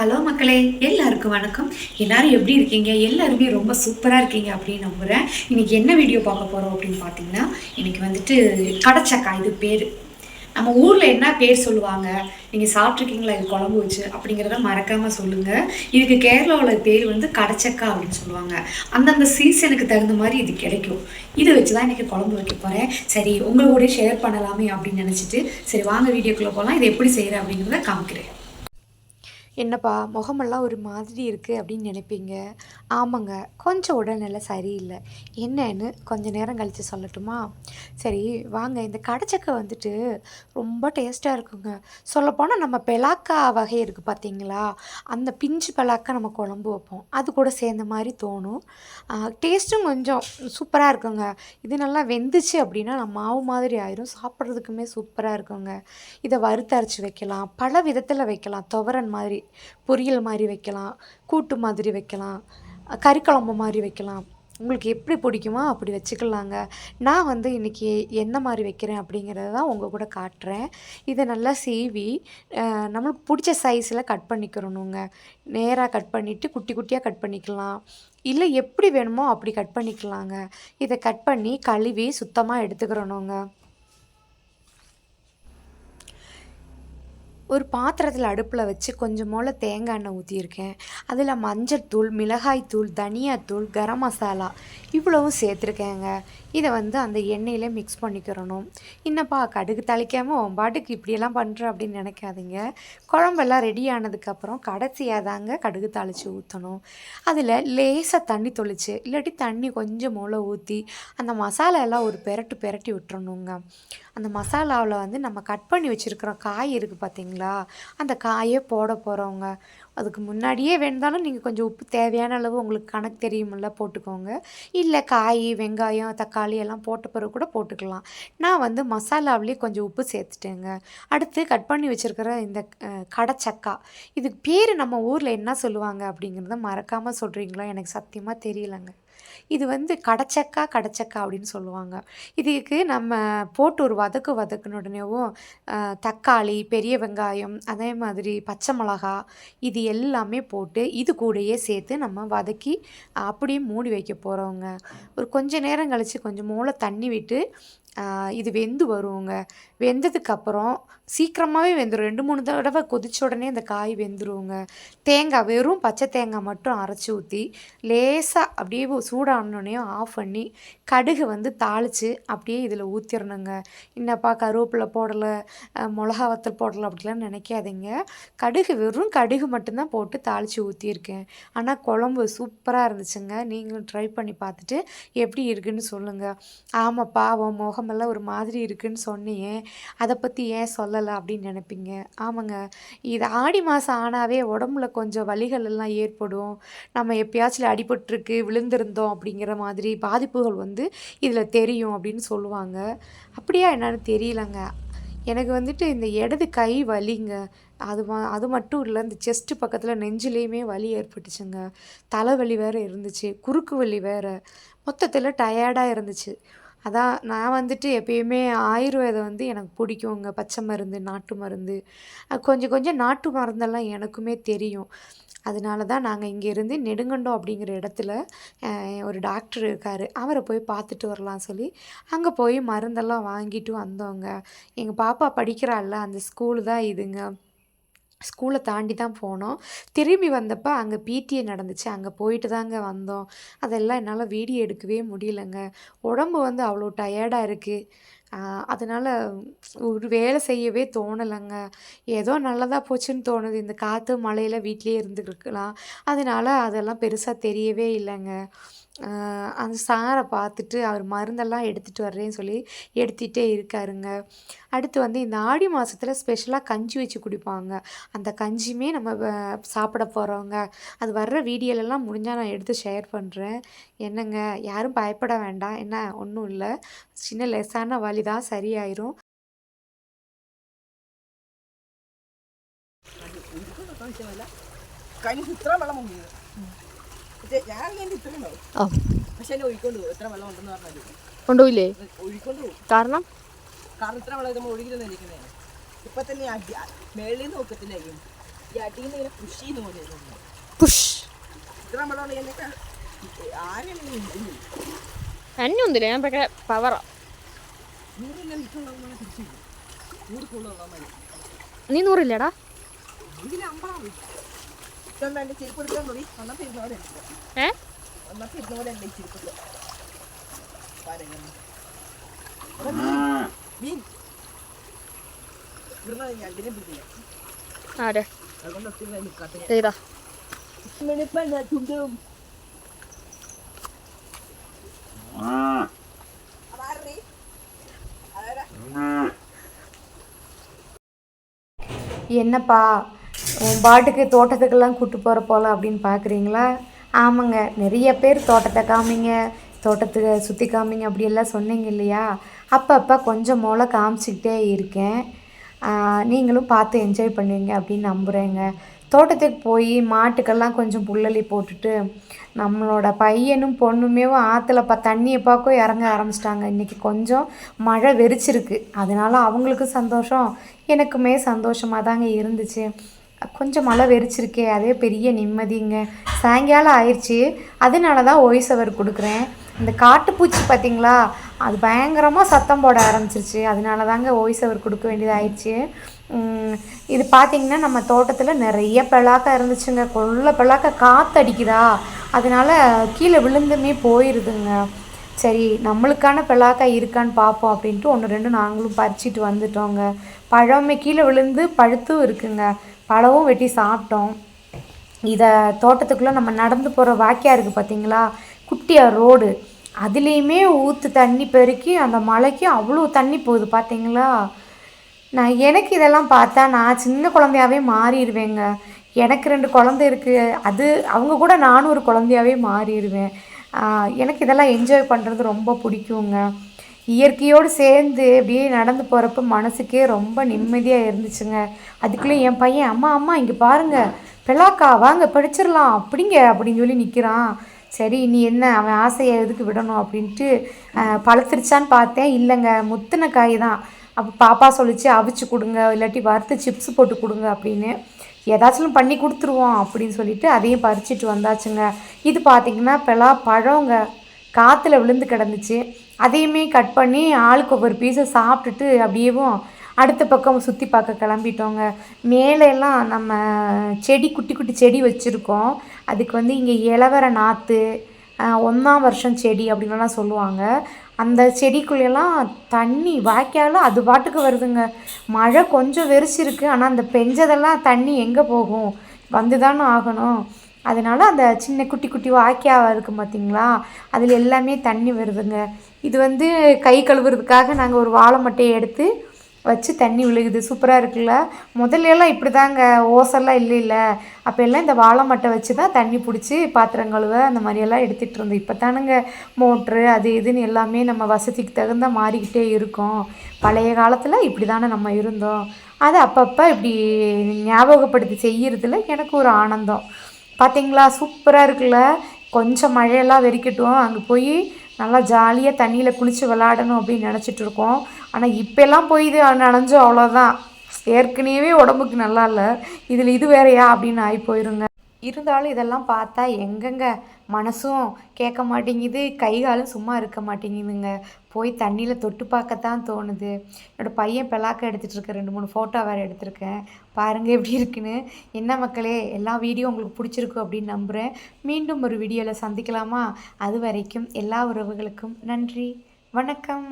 Hello மக்களே எல்லாருக்கும் வணக்கம். எல்லாரும் எப்படி இருக்கீங்க? எல்லாருமே ரொம்ப சூப்பராக இருக்கீங்க அப்படின்னு நம்புகிறேன் இன்னைக்கு என்ன வீடியோ பார்க்க போகிறோம் அப்படின்னு பார்த்தீங்கன்னா இன்றைக்கி வந்துட்டு கடச்சக்கா இது பேர். நம்ம ஊரில் என்ன பேர் சொல்லுவாங்க? நீங்கள் சாப்பிட்ருக்கீங்களா இது குழம்பு வச்சு அப்படிங்கிறத மறக்காமல் சொல்லுங்கள் இதுக்கு கேரளாவில் பேர் வந்து கடச்சக்கா அப்படின்னு சொல்லுவாங்க. அந்தந்த சீசனுக்கு தகுந்த மாதிரி இது கிடைக்கும். இதை வச்சு தான் இன்றைக்கி குழம்பு வைக்க போகிறேன் சரி உங்களோட ஷேர் பண்ணலாமே அப்படின்னு நினச்சிட்டு சரி வாங்க வீடியோக்குள்ளே போகலாம் இதை எப்படி செய்கிறேன் அப்படிங்கிறத காமிக்கிறேன். என்னப்பா முகமெல்லாம் ஒரு மாதிரி இருக்குது அப்படின்னு நினைப்பீங்க? ஆமாங்க கொஞ்சம் உடல்நிலை சரியில்லை. என்னன்னு கொஞ்சம் நேரம் கழித்து சொல்லட்டுமா? சரி வாங்க இந்த கடைச்சக்கை வந்துட்டு ரொம்ப டேஸ்ட்டாக இருக்குங்க. சொல்லப்போனால் நம்ம பெலாக்கா வகை இருக்குது பார்த்தீங்களா? அந்த பிஞ்சு பெலாக்கா நம்ம குழம்பு வைப்போம். அது கூட சேர்ந்த மாதிரி தோணும். டேஸ்ட்டும் கொஞ்சம் சூப்பராக இருக்குங்க. இது நல்லா வெந்துச்சு அப்படின்னா நம்ம மாவு மாதிரி ஆயிரும். சாப்பிட்றதுக்குமே சூப்பராக இருக்குங்க. இதை வறுத்தரைச்சி வைக்கலாம். பல விதத்தில் வைக்கலாம். துவரன் மாதிரி. பொரியல் மாதிரி வைக்கலாம் கூட்டு மாதிரி வைக்கலாம் கறிக்குழம்பு மாதிரி வைக்கலாம். உங்களுக்கு எப்படி பிடிக்குமோ அப்படி வச்சுக்கலாங்க. நான் வந்து இன்றைக்கி என்ன மாதிரி வைக்கிறேன் அப்படிங்கிறத தான் உங்கள் கூட காட்டுறேன். இதை நல்லா சீவி நம்மளுக்கு பிடிச்ச சைஸில் கட் பண்ணிக்கிறணுங்க. நேராக கட் பண்ணிவிட்டு குட்டி குட்டியாக கட் பண்ணிக்கலாம். இல்லை எப்படி வேணுமோ அப்படி கட் பண்ணிக்கலாங்க. இதை கட் பண்ணி கழுவி சுத்தமாக எடுத்துக்கிறணுங்க. ஒரு பாத்திரத்தில் அடுப்பில் வச்சு கொஞ்சம் போல் தேங்காய் எண்ணெய் ஊற்றியிருக்கேன் அதில் மஞ்சள்தூள் மிளகாய்த்தூள் தனியாத்தூள் கரம் மசாலா இவ்வளவும் சேர்த்துருக்கேங்க. இதை வந்து அந்த எண்ணெயில் மிக்ஸ் பண்ணிக்கிறணும். என்னப்பா கடுகு தாளிக்காமல் உன் பாட்டுக்கு இப்படியெல்லாம் பண்ணுற அப்படின்னு நினைக்காதீங்க. குழம்பெல்லாம் ரெடி ஆனதுக்கப்புறம் கடைசியாக தாங்க கடுகு தாளித்து ஊற்றணும் அதில் லேசாக தண்ணி தொளிச்சு இல்லாட்டி தண்ணி கொஞ்சம் மூளை ஊற்றி அந்த மசாலா எல்லாம் ஒரு பெரட்டு பெரட்டி விட்டுறணுங்க. அந்த மசாலாவில் வந்து நம்ம கட் பண்ணி வச்சுருக்கிற காய் இருக்குது பார்த்தீங்களா அந்த காயே போட போகிறோங்க அதுக்கு முன்னாடியே வேணுந்தாலும் நீங்கள் கொஞ்சம் உப்பு தேவையான அளவு உங்களுக்கு கணக்கு தெரியுமில்ல போட்டுக்கோங்க. இல்லை காய் வெங்காயம் தக்காளி எல்லாம் போட்ட பிறகு கூட போட்டுக்கலாம். நான் வந்து மசாலாவிலே கொஞ்சம் உப்பு சேர்த்துட்டேங்க. அடுத்து கட் பண்ணி வச்சுருக்கிற இந்த கடைச்சக்கா கடச்சக்கா. இதுக்கு பேர் நம்ம ஊரில் என்ன சொல்லுவாங்க அப்படிங்கிறத மறக்காமல் சொல்கிறீங்களா எனக்கு சத்தியமாக தெரியலங்க. இது வந்து கடச்சக்கா கடச்சக்கா அப்படின்னு சொல்லுவாங்க. இதுக்கு நம்ம போட்டு ஒரு வதக்கு வதக்குன உடனேவும் தக்காளி பெரிய வெங்காயம் அதே மாதிரி பச்சை மிளகா இது எல்லாமே போட்டு இது கூடயே சேர்த்து நம்ம வதக்கி அப்படியே மூடி வைக்க போகிறோங்க ஒரு கொஞ்சம் நேரம் கழித்து கொஞ்சம் மூளை தண்ணி விட்டு இது வெந்து வருவோங்க வெந்ததுக்கப்புறம் சீக்கிரமாகவே வெந்துடும் ரெண்டு மூணு தடவை கொதிச்ச உடனே இந்த காய் வெந்துருவோங்க தேங்காய் வெறும் பச்சை தேங்காய் மட்டும் அரைச்சி ஊற்றி லேசாக அப்படியே சூடானோடனே ஆஃப் பண்ணி கடுகு வந்து தாளித்து அப்படியே இதில் ஊற்றிடணுங்க என்னப்பா கருவேப்பிலை போடலை மிளகா வத்தல் போடலை அப்படிலாம் நினைக்காதீங்க. கடுகு வெறும் கடுகு மட்டும்தான் போட்டு தாளித்து ஊற்றியிருக்கேன் ஆனால் குழம்பு சூப்பராக இருந்துச்சுங்க. நீங்களும் ட்ரை பண்ணி பார்த்துட்டு எப்படி இருக்குன்னு சொல்லுங்கள் ஆமாப்பா உன் முகமெல்லாம் ஒரு மாதிரி இருக்குன்னு சொன்னியே. அதை பற்றி ஏன் சொல்ல சொல்லலை அப்படின்னு நினைப்பீங்க. ஆமாங்க. இது ஆடி மாதம் ஆனாவே உடம்புல கொஞ்சம் வலிகள் எல்லாம் ஏற்படும். நம்ம எப்பயாச்சும் அடிபட்டிருக்கு விழுந்திருந்தோம் அப்படிங்கிற மாதிரி பாதிப்புகள் வந்து இதில் தெரியும் அப்படின்னு சொல்லுவாங்க. அப்படியா என்னன்னு தெரியலங்க. எனக்கு வந்துட்டு இந்த இடது கை வலிங்க. அது அது மட்டும் இல்லை இந்த செஸ்ட்டு பக்கத்தில் நெஞ்சிலையுமே வலி ஏற்பட்டுச்சுங்க. தலைவலி வேறு இருந்துச்சு. குறுக்கு வலி வேறு. மொத்தத்தில் டயர்டாக இருந்துச்சு. அதான் நான் வந்துட்டு எப்பயுமே ஆயுர்வேதம் வந்து எனக்கு பிடிக்குங்க. பச்சை மருந்து நாட்டு மருந்து. அஹ் கொஞ்சம் கொஞ்சம் நாட்டு மருந்தெல்லாம் எனக்குமே தெரியும். அதனால தான் நாங்கள் இங்கேருந்து நெடுங்கண்டம் அப்படிங்கிற இடத்துல அஹ், ஒரு டாக்டர் இருக்கார். அவரை போய் பார்த்துட்டு வரலாம் சொல்லி அங்கே போய் மருந்தெல்லாம் வாங்கிட்டு வந்தோங்க. எங்கள் பாப்பா படிக்கிறாள்ல அந்த ஸ்கூலு தான் இதுங்க. ஸ்கூலை தாண்டி தான் போனோம். திரும்பி வந்தப்போ அங்கே பிடிஏ நடந்துச்சு. அங்கே போயிட்டு தாங்க வந்தோம். அதெல்லாம் என்னால் வீடியோ எடுக்கவே முடியலங்க. உடம்பு வந்து அவ்வளோ டயர்டாக இருக்குது அதனால் ஒரு வேலை செய்யவே தோணலைங்க. ஏதோ நல்லதாக போச்சுன்னு தோணுது. இந்த காற்று மழையில் வீட்டிலே இருந்துருக்கலாம் அதனால் அதெல்லாம் பெருசாக தெரியவே இல்லைங்க. அந்த சாரை பார்த்துட்டு அவர் மருந்தெல்லாம் எடுத்துகிட்டு வர்றேன்னு சொல்லி எடுத்துகிட்டே இருக்காருங்க. அடுத்து வந்து இந்த ஆடி மாதத்தில் ஸ்பெஷலாக கஞ்சி வச்சு குடிப்பாங்க. அந்த கஞ்சியுமே நம்ம சாப்பிட போகிறவங்க அது வர்ற வீடியோலலாம் முடிஞ்சால் நான் எடுத்து ஷேர் பண்ணுறேன் என்னங்க யாரும் பயப்பட வேண்டாம். என்ன ஒன்றும் இல்லை. சின்ன லெஸான வழி தான் சரியாயிரும். கனி சுத்தரம் வெள்ள முடியுது. കൊണ്ടുപോയില്ലേ? കാരണം? കാരണം ഇത്ര വെള്ളം നമ്മൾ ഒഴുകിരുന്ന് ഇപ്പൊ തന്നെ മേളിൽ നിന്ന് ഈ അടിയിൽ നിന്ന് ഇങ്ങനെ പുഷ് പുഷ് ഇത്ര വെള്ളം ഉണ്ടെങ്കിൽ ഞാൻ പക്ഷേ പവറാ നീ നൂറില്ലടാ? ഇപ്പം വേണ്ട ചെരുപ്പ് എടുക്കാൻ കൂടി വന്നപ്പോൾ ഇരുന്നൂറ് ഏ? വന്നപ്പോൾ ചെരുപ്പ് എന്നപ്പാ? உன் பாட்டுக்கு தோட்டத்துக்கெல்லாம் கூட்டு போகிற போல அப்படின்னு பார்க்குறீங்களா ஆமாங்க. நிறைய பேர் தோட்டத்தை காமிங்க தோட்டத்துக்கு சுற்றி காமிங்க அப்படியெல்லாம் சொன்னீங்க இல்லையா? அப்பப்போ கொஞ்சம் மூளை காமிச்சிக்கிட்டே இருக்கேன். நீங்களும் பார்த்து என்ஜாய் பண்ணுவீங்க அப்படின்னு நம்புகிறேங்க தோட்டத்துக்கு போய் மாட்டுக்கெல்லாம் கொஞ்சம் புல்லலி போட்டுட்டு நம்மளோட பையனும் பொண்ணுமே ஆற்றுல ப தண்ணியை பார்க்க இறங்க ஆரம்பிச்சிட்டாங்க. இன்றைக்கி கொஞ்சம் மழை வெறிச்சிருக்கு. அதனால அவங்களுக்கும் சந்தோஷம். எனக்குமே சந்தோஷமாக தாங்க இருந்துச்சு. கொஞ்சம் மழை வெறிச்சிருக்கே அதே பெரிய நிம்மதிங்க. சாயங்காலம் ஆயிடுச்சு அதனால தான் வாய்ஸ் அவர் கொடுக்குறேன். இந்த காட்டுப்பூச்சி பார்த்தீங்களா அது பயங்கரமாக சத்தம் போட ஆரம்பிச்சிருச்சு. அதனால தாங்க வாய்ஸ் அவர் கொடுக்க வேண்டியதாயிடுச்சு இது பார்த்தீங்கன்னா நம்ம தோட்டத்தில் நிறைய பிளாக்கா இருந்துச்சுங்க. கொள்ள பிளாக்கா காற்று அடிக்குதா? அதனால கீழே விழுந்துமே போயிடுதுங்க சரி நம்மளுக்கான பிளாக்கா இருக்கான்னு பார்ப்போம் அப்படின்ட்டு ஒன்று ரெண்டு நாங்களும் பறிச்சிட்டு வந்துட்டோங்க. பழமே கீழே விழுந்து பழுத்தும் இருக்குங்க. பழமும் வெட்டி சாப்பிட்டோம். இதை தோட்டத்துக்குள்ளே நம்ம நடந்து போகிற வாக்கியா இருக்குது பார்த்தீங்களா குட்டியாக ரோடு. அதுலேயுமே ஊற்று தண்ணி பெருக்கி அந்த மலைக்கு அவ்வளோ தண்ணி போகுது பார்த்தீங்களா நான் எனக்கு இதெல்லாம் பார்த்தா நான் சின்ன குழந்தையாவே மாறிடுவேங்க. எனக்கு ரெண்டு குழந்தை இருக்குது அது அவங்க கூட நானும் ஒரு குழந்தையாவே மாறிடுவேன். எனக்கு இதெல்லாம் என்ஜாய் பண்ணுறது ரொம்ப பிடிக்குங்க. இயற்கையோடு சேர்ந்து அப்படியே நடந்து போகிறப்ப மனசுக்கே ரொம்ப நிம்மதியாக இருந்துச்சுங்க. அதுக்குள்ளே என் பையன் அம்மா அம்மா இங்கே பாருங்க. பெலாக்கா வாங்க படிச்சிடலாம். அப்படிங்க அப்படின்னு சொல்லி நிற்கிறான் சரி நீ என்ன அவன் ஆசையை எதுக்கு விடணும்? அப்படின்ட்டு ஆஹ் பழுத்துருச்சான்னு பார்த்தேன். இல்லைங்க முத்தின காய் தான். அப்போ பாப்பா சொல்லிச்சு அவிச்சு கொடுங்க இல்லாட்டி வறுத்து சிப்ஸ் போட்டு கொடுங்க அப்படின்னு. ஏதாச்சும் பண்ணி கொடுத்துருவோம் அப்படின்னு சொல்லிட்டு அதையும் பறிச்சிட்டு வந்தாச்சுங்க. இது பார்த்திங்கன்னா பெலா பழங்க காற்றுல விழுந்து கிடந்துச்சு. அதையுமே கட் பண்ணி ஆளுக்கு ஒவ்வொரு பீஸை சாப்பிட்டுட்டு அப்படியேவும் அடுத்த பக்கம் சுற்றி பார்க்க கிளம்பிட்டோங்க. மேலே எல்லாம் நம்ம செடி குட்டி குட்டி செடி வச்சுருக்கோம். அதுக்கு வந்து இங்கே இளவர நாற்று ஒன்றாம் வருஷம் செடி அப்படின்லாம் சொல்லுவாங்க. அந்த செடிக்குள்ளெல்லாம் தண்ணி வாய்க்காலும் அது பாட்டுக்கு வருதுங்க. மழை கொஞ்சம் வெறிச்சிருக்கு. ஆனால் அந்த பெஞ்சதெல்லாம் தண்ணி எங்கே போகும்? வந்து தானே ஆகணும். அதனால் அந்த சின்ன குட்டி குட்டி வாய்க்கா இருக்குது பார்த்தீங்களா அதில் எல்லாமே தண்ணி வருதுங்க. இது வந்து கை கழுவுறதுக்காக நாங்கள் ஒரு வாழை மட்டையை எடுத்து வச்சு தண்ணி விழுகுது. சூப்பராக இருக்குல்ல? முதல்ல எல்லாம் இப்படி தாங்க ஓசெல்லாம் இல்லை இல்லை அப்போ எல்லாம் இந்த வாழை மட்டை வச்சு தான் தண்ணி பிடிச்சி பாத்திரம் கழுவ அந்த மாதிரியெல்லாம் எடுத்துகிட்டு இருந்தோம். இப்போ தானுங்க மோட்ரு அது இதுன்னு எல்லாமே நம்ம வசதிக்கு தகுந்த மாறிக்கிட்டே இருக்கோம். பழைய காலத்தில் இப்படி தானே நம்ம இருந்தோம். அது அப்பப்போ இப்படி ஞாபகப்படுத்தி செய்கிறதுல எனக்கு ஒரு ஆனந்தம். பார்த்தீங்களா சூப்பராக இருக்குல்ல? கொஞ்சம் மழையெல்லாம் வெறிக்கட்டும். அங்கே போய் நல்லா ஜாலியாக தண்ணியில் குளித்து விளாடணும் அப்படின்னு நினச்சிட்டு இருக்கோம். ஆனால் இப்போல்லாம் போய் இது நனைஞ்சோம் அவ்வளோதான் ஏற்கனவே உடம்புக்கு நல்லா இல்லை. இதில் இது வேறையா அப்படின்னு ஆகி போயிருங்க. இருந்தாலும் இதெல்லாம் பார்த்தா எங்கெங்க மனசும் கேட்க மாட்டேங்குது கை காலும் சும்மா இருக்க மாட்டேங்குதுங்க. போய் தண்ணியில் தொட்டு பார்க்கத்தான் தோணுது. என்னோடய பையன் பெலாக்க எடுத்துகிட்டு இருக்க ரெண்டு மூணு ஃபோட்டோ வேறு எடுத்திருக்கேன். பாருங்கள் எப்படி இருக்குன்னு. என்ன மக்களே எல்லா வீடியோ உங்களுக்கு பிடிச்சிருக்கும் அப்படின்னு நம்புகிறேன் மீண்டும் ஒரு வீடியோவில் சந்திக்கலாமா? அது வரைக்கும் எல்லா உறவுகளுக்கும் நன்றி. வணக்கம்.